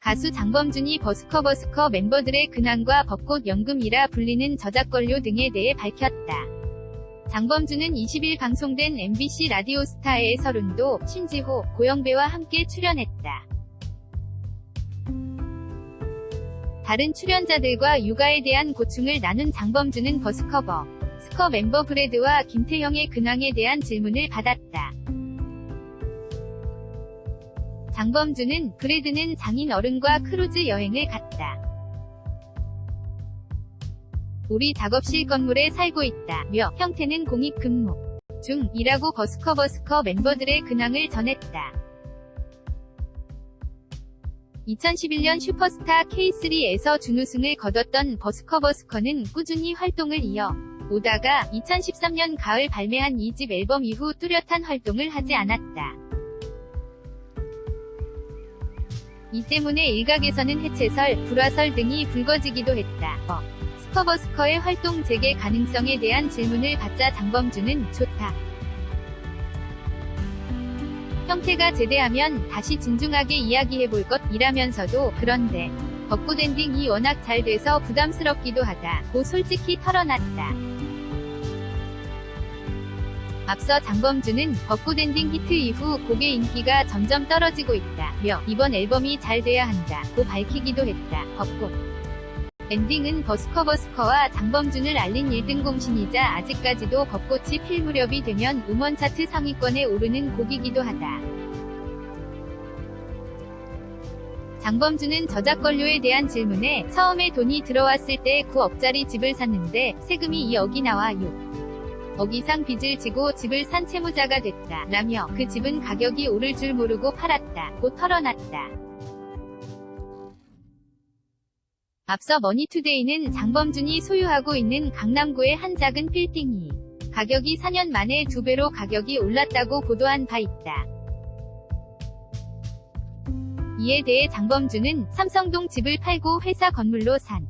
가수 장범준이 버스커 버스커 멤버들의 근황과 벚꽃 연금이라 불리는 저작권료 등에 대해 밝혔다. 장범준은 20일 방송된 MBC 라디오 스타의 서른도, 신지호, 고영배와 함께 출연했다. 다른 출연자들과 육아에 대한 고충을 나눈 장범준은 버스커버, 스커 멤버 브래드와 김태형의 근황에 대한 질문을 받았다. 장범준은 브래드는 장인 어른과 크루즈 여행을 갔다. 우리 작업실 건물에 살고 있다. 며 형태는 공익 근무 중이라고 버스커 버스커 멤버들의 근황을 전했다. 2011년 슈퍼스타 K3에서 준우승을 거뒀던 버스커 버스커는 꾸준히 활동을 이어 오다가 2013년 가을 발매한 2집 앨범 이후 뚜렷한 활동을 하지 않았다. 이 때문에 일각에서는 해체설, 불화설 등이 불거지기도 했다. 어. 스커버스커의 활동 재개 가능성에 대한 질문을 받자 장범준은 좋다. 형태가 제대하면 다시 진중하게 이야기해볼 것이라면서도 그런데 벚꽃 엔딩이 워낙 잘 돼서 부담스럽기도 하다. 고 솔직히 털어놨다. 앞서 장범준은 벚꽃 엔딩 히트 이후 곡의 인기가 점점 떨어지고 있다. 며 이번 앨범이 잘 돼야 한다. 고 밝히기도 했다. 벚꽃 엔딩은 버스커버스커와 장범준을 알린 1등 공신이자 아직까지도 벚꽃이 필 무렵이 되면 음원 차트 상위권에 오르는 곡이기도 하다. 장범준은 저작권료에 대한 질문에 처음에 돈이 들어왔을 때 9억짜리 집을 샀는데 세금이 2억이 나와 6 억 이상 빚을 지고 집을 산 채무자가 됐다. 라며 그 집은 가격이 오를 줄 모르고 팔았다. 고 털어놨다. 앞서 머니투데이는 장범준이 소유하고 있는 강남구의 한 작은 빌딩이 가격이 4년 만에 2배로 가격이 올랐다고 보도한 바 있다. 이에 대해 장범준은 삼성동 집을 팔고 회사 건물로 산